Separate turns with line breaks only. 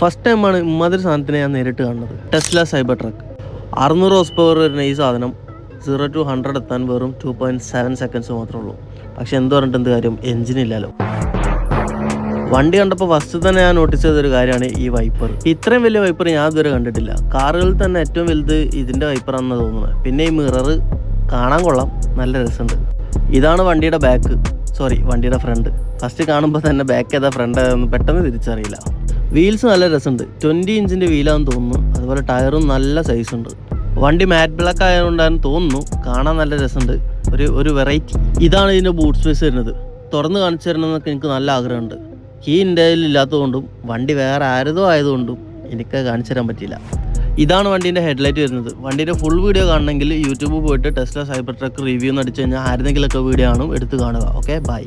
First ടൈമാണ് ഇമ്മാതിരി സാധനത്തിനെ ഞാൻ നേരിട്ട് കാണുന്നത്. ടെസ്ല സൈബർ ട്രക്ക് അറുന്നൂറ് ഹോസ് പവർ വരുന്ന ഈ സാധനം സീറോ ടു ഹൺഡ്രഡ് എത്താൻ വെറും ടു പോയിന്റ് സെവൻ സെക്കൻഡ്സ് മാത്രമേ ഉള്ളൂ. പക്ഷെ എന്ത് പറഞ്ഞിട്ട് എന്ത് കാര്യം എഞ്ചിൻ ഇല്ലല്ലോ. വണ്ടി കണ്ടപ്പോൾ ഫസ്റ്റ് തന്നെ ഞാൻ നോട്ടീസ് ചെയ്തൊരു കാര്യമാണ് ഈ വൈപ്പർ ഇത്രയും വലിയ വൈപ്പർ ഞാൻ ഇതുവരെ കണ്ടിട്ടില്ല. കാറുകളിൽ തന്നെ ഏറ്റവും വലുത് ഇതിന്റെ വൈപ്പറാണെന്ന് തോന്നുന്നത്. പിന്നെ ഈ മിറർ കാണാൻ കൊള്ളാം. നല്ല രസമുണ്ട്. ഇതാണ് വണ്ടിയുടെ ബാക്ക് സോറി വണ്ടിയുടെ ഫ്രണ്ട് ഫസ്റ്റ് കാണുമ്പോൾ തന്നെ ബാക്ക് ഏതാ ഫ്രണ്ട് പെട്ടെന്ന് തിരിച്ചറിയില്ല. വീൽസ് നല്ല രസമുണ്ട്. ട്വന്റി ഇഞ്ചിന്റെ വീലാന്ന് തോന്നുന്നു. അതുപോലെ ടയറും നല്ല സൈസ് ഉണ്ട്. വണ്ടി മാറ്റ് ബ്ലാക്ക് ആയതുകൊണ്ടാണെന്ന് തോന്നുന്നു. കാണാൻ നല്ല രസമുണ്ട്. ഒരു ഒരു വെറൈറ്റി ഇതാണ് ഇതിന്റെ ബൂട്ട് സ്പേസ് വരുന്നത്. തുറന്ന് കാണിച്ചു തരണമെന്നൊക്കെ എനിക്ക് നല്ല ആഗ്രഹമുണ്ട്. കീ എന്റെ ഇല്ലാത്തതുകൊണ്ടും വണ്ടി വേറെ ആരതോ ആയതുകൊണ്ടും എനിക്ക് കാണിച്ചു തരാൻ പറ്റിയില്ല. ഇതാണ് വണ്ടീന്റെ ഹെഡ്ലൈറ്റ് വരുന്നത്. വണ്ടീന്റെ ഫുൾ വീഡിയോ കാണണമെങ്കിൽ യൂട്യൂബ് പോയിട്ട് ടെസ്ല സൈബർ ട്രക്ക് റിവ്യൂ എന്ന് അടിച്ചു കഴിഞ്ഞാൽ ആരെങ്കിലൊക്കെ വീഡിയോ ആണ് എടുത്ത് കാണുക. Okay bye